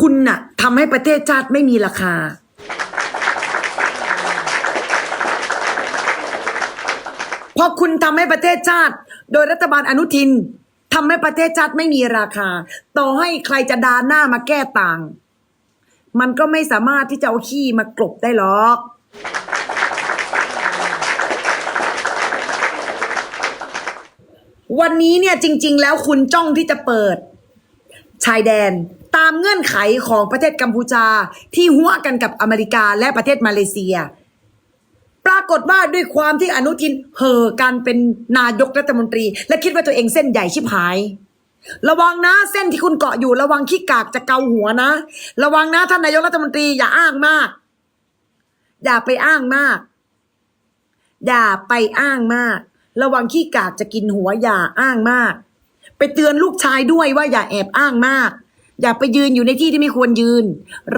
คุณน่ะทำให้ประเทศชาติไม่มีราคา พอคุณทำให้ประเทศชาติ โดยรัฐบาลอนุทินทำให้ประเทศชาติไม่มีราคา ต่อให้ใครจะดาหน้ามาแก้ต่าง มันก็ไม่สามารถที่จะเอาขี้มากลบได้หรอก วันนี้เนี่ยจริง ๆ แล้วคุณจ้องที่จะเปิด ชายแดน ตามเงื่อนไขของประเทศกัมพูชาที่หัวกันกับอเมริกาและประเทศมาเลเซีย ปรากฏว่าด้วยความที่อนุทินเห่อการเป็นนายกรัฐมนตรี และคิดว่าตัวเองเส้นใหญ่ชิบหาย ระวังนะเส้นที่คุณเกาะอยู่ ระวังขี้กากจะเกาหัวนะ ระวังนะท่านนายกรัฐมนตรีอย่าอ้างมาก อย่าไปอ้างมาก อย่าไปอ้างมาก ระวังขี้กากจะกินหัวอย่าอ้างมาก ไปเตือนลูกชายด้วยว่าอย่าแอบอ้างมาก อย่าไปยืนอยู่ในที่ที่ไม่ควรยืน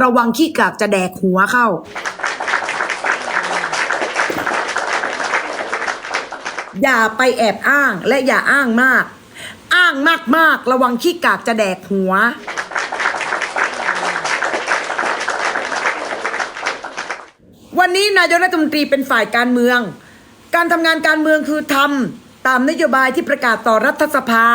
ระวังขี้กากจะแดกหัวเข้า อย่าไปแอบอ้างและอย่าอ้างมาก อ้างมากๆ ระวังขี้กากจะแดกหัววันนี้นายกรัฐมนตรีเป็นฝ่ายการเมือง การทำงานการเมืองคือทำตามนโยบายที่ประกาศต่อรัฐสภา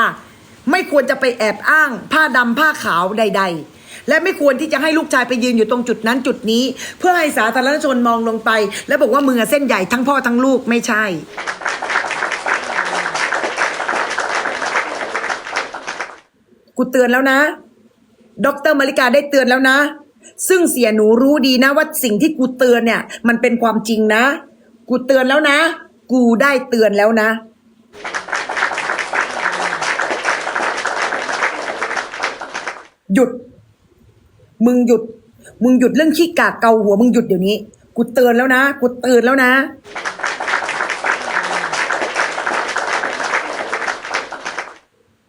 ไม่ควรจะไปแอบอ้าง ผ้าดำผ้าขาวใด ๆ และไม่ควรที่จะให้ลูกชายไปยืนอยู่ตรงจุดนั้นจุดนี้ เพื่อให้สาธารณชนมองลงไป แล้วบอกว่ามึงอเส้นใหญ่ทั้งพ่อทั้งลูกไม่ใช่ กูเตือนแล้วนะ ดรมาริกาได้เตือนแล้วนะ ซึ่งเสียหนูรู้ดีนะว่าสิ่งที่กูเตือนเนี่ย มันเป็นความจริงนะ กูเตือนแล้วนะ กูได้เตือนแล้วนะ หยุด มึงหยุด มึงหยุดเรื่องขี้กากเกาหัว มึงหยุดเดี๋ยวนี้ กูเตือนแล้วนะ กูเตือนแล้วนะ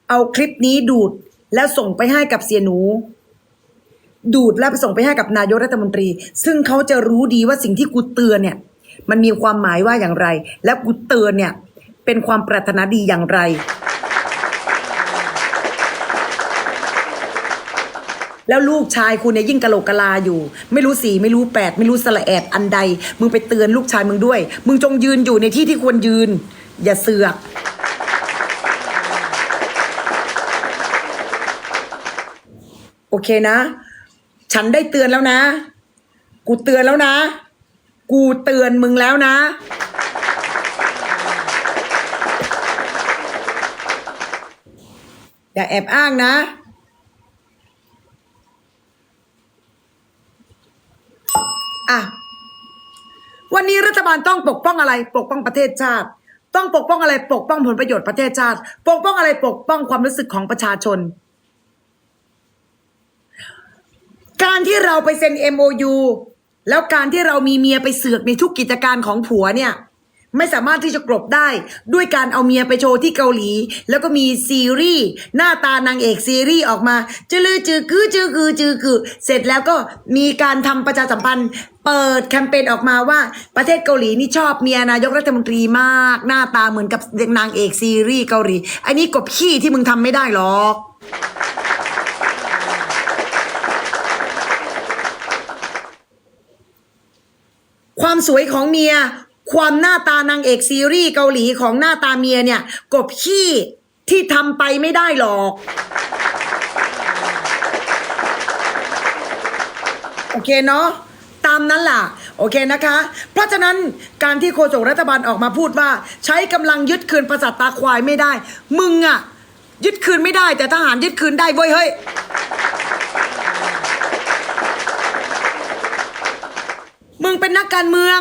เอาคลิปนี้ดูดแล้วส่งไปให้กับเสียหนู ดูดแล้วไปส่งไปให้กับนายกรัฐมนตรี ซึ่งเขาจะรู้ดีว่าสิ่งที่กูเตือนเนี่ย มันมีความหมายว่าอย่างไร และกูเตือนเนี่ย เป็นความปรารถนาดีอย่างไร แล้วลูกชายคุณเนี่ยยิ่งกะโหลกกะลาอยู่ ไม่รู้สี่ไม่รู้แปดไม่รู้สละแอดอันใด มึงไปเตือนลูกชายมึงด้วย มึงจงยืนอยู่ในที่ที่ควรยืน อย่าเสือกโอเคนะ ฉันได้เตือนแล้วนะ กูเตือนแล้วนะ กูเตือนมึงแล้วนะ อย่าแอบอ้างนะ วันนี้รัฐบาลต้องปกป้องอะไร ปกป้องประเทศชาติ ต้องปกป้องอะไร ปกป้องผลประโยชน์ประเทศชาติ ปกป้องอะไร ปกป้องความรู้สึกของประชาชน การที่เราไปเซ็น MOU แล้วการที่เรามีเมียไปเสือกในทุกกิจการของผัวเนี่ย ไม่สามารถที่จะกลบได้ ด้วยการเอาเมียไปโชว์ที่เกาหลี แล้วก็มีซีรีส์หน้าตานางเอกซีรีส์ออกมาจืลือจือกือจือกือจือกือ เสร็จแล้วก็มีการทำประชาสัมพันธ์ เปิดแคมเปญออกมาว่าประเทศเกาหลีนี่ชอบเมียนายกรัฐมนตรีมาก หน้าตาเหมือนกับนางเอกซีรีส์เกาหลี อันนี้กบขี้ที่มึงทำไม่ได้หรอกความสวยของเมีย ความหน้าตานางเอกซีรีส์เกาหลีของหน้าตาเมียเนี่ย กบขี้ที่ทำไปไม่ได้หรอกโอเคเนาะตามนั้นล่ะ โอเคนะคะ เพราะฉะนั้นการที่โฆษกรัฐบาลออกมาพูดว่า ใช้กำลังยึดคืนประสาทตาควายไม่ได้ มึงอะยึดคืนไม่ได้ แต่ทหารยึดคืนได้เว้ยเฮ้ยมึงเป็นนักการเมือง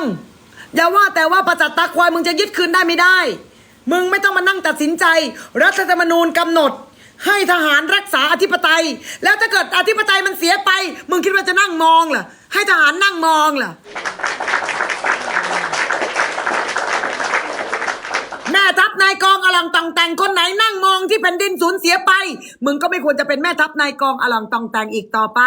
อย่าว่าแต่ว่าประจัดตาควายมึงจะยึดคืนได้ไม่ได้ มึงไม่ต้องมานั่งตัดสินใจ รัฐธรรมนูญกำหนด ให้ทหารรักษาอธิปไตย แล้วถ้าเกิดอธิปไตยมันเสียไป มึงคิดว่าจะนั่งมองเหรอให้ทหารนั่งมองเหรอแม่ทัพนายกองอลังตองแตงคนไหนนั่งมองที่แผ่นดินสูญเสียไป มึงก็ไม่ควรจะเป็นแม่ทัพนายกองอลังตองแตงอีกต่อไป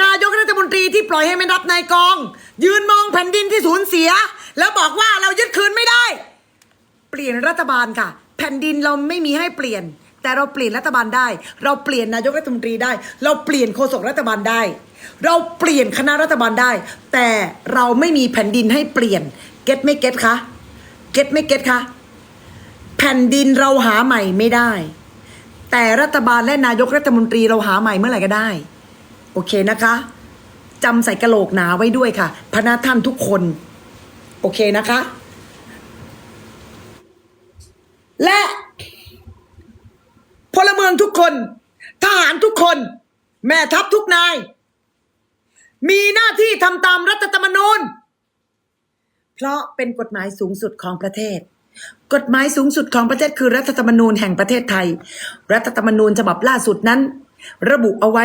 นายีที่ปล่อยให้แม่ทัพนายกอง ยืนมองแผ่นดินที่สูญเสีย แล้วบอกว่าเรายึดคืนไม่ได้ เปลี่ยนรัฐบาลค่ะ แผ่นดินเราไม่มีให้เปลี่ยน แต่เราเปลี่ยนรัฐบาลได้ เราเปลี่ยนนายกรัฐมนตรีได้ เราเปลี่ยนโฆษกรัฐบาลได้ เราเปลี่ยนคณะรัฐบาลได้ แต่เราไม่มีแผ่นดินให้เปลี่ยนเก็ตไม่เก็ตคะเก็ตไม่เก็ตคะแผ่นดินเราหาใหม่ไม่ได้ แต่รัฐบาลและนายกรัฐมนตรีเราหาใหม่เมื่อไหร่ก็ได้ โอเคนะคะ จำใส่กระโหลกหนาไว้ด้วยค่ะ พนักท่านทุกคน โอเคนะคะ และพลเมืองทุกคน ทหารทุกคน แม่ทัพทุกนาย มีหน้าที่ทำตามรัฐธรรมนูญ เพราะเป็นกฎหมายสูงสุดของประเทศ กฎหมายสูงสุดของประเทศคือรัฐธรรมนูญแห่งประเทศไทย รัฐธรรมนูญฉบับล่าสุดนั้น ระบุเอาไว้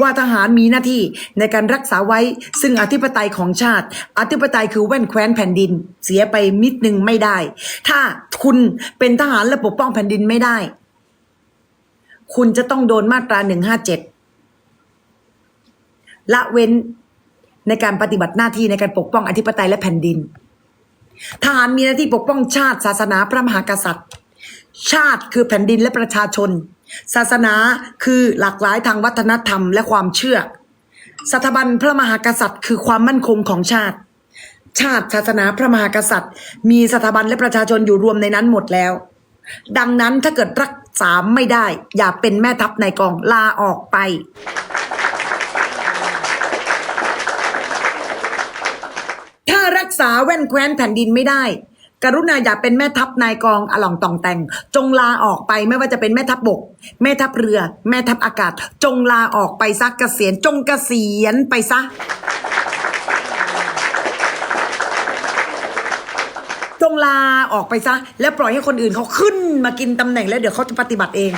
ว่าทหารมีหน้าที่ในการรักษาไว้ซึ่งอธิปไตยของชาติ อธิปไตยคือแว่นแคว้นแผ่นดิน เสียไปมิดหนึ่งไม่ได้ ถ้าคุณเป็นทหารและปกป้องแผ่นดินไม่ได้ คุณจะต้องโดนมาตราหนึ่งห้าเจ็ดละเว้นในการปฏิบัติหน้าที่ในการปกป้องอธิปไตยและแผ่นดิน ทหารมีหน้าที่ปกป้องชาติศาสนาพระมหากษัตริย์ ชาติคือแผ่นดินและประชาชน ศาสนาคือหลากหลายทางวัฒนธรรมและความเชื่อ สถาบันพระมหากษัตริย์ คือความมั่นคงของชาติ ชาติศาสนาพระมหากษัตริย์ มีสถาบันและประชาชนอยู่รวมในนั้นหมดแล้ว ดังนั้นถ้าเกิดรักษาไม่ได้ อย่าเป็นแม่ทัพในกองลาออกไปถ้ารักษาแว่นแคว้นแผ่นดินไม่ได้ กรุณาอย่าเป็นแม่ทัพนายกองอล่องตองแต่งจงลาออกไปไม่ว่าจะเป็นแม่ทัพบก แม่ทัพเรือ แม่ทัพอากาศ จงลาออกไปซักเกษียณจงเกษียณไปซะ จงลาออกไปซะ แล้วปล่อยให้คนอื่นเขาขึ้นมากินตำแหน่งแล้วเดี๋ยวเขาจะปฏิบัติเอง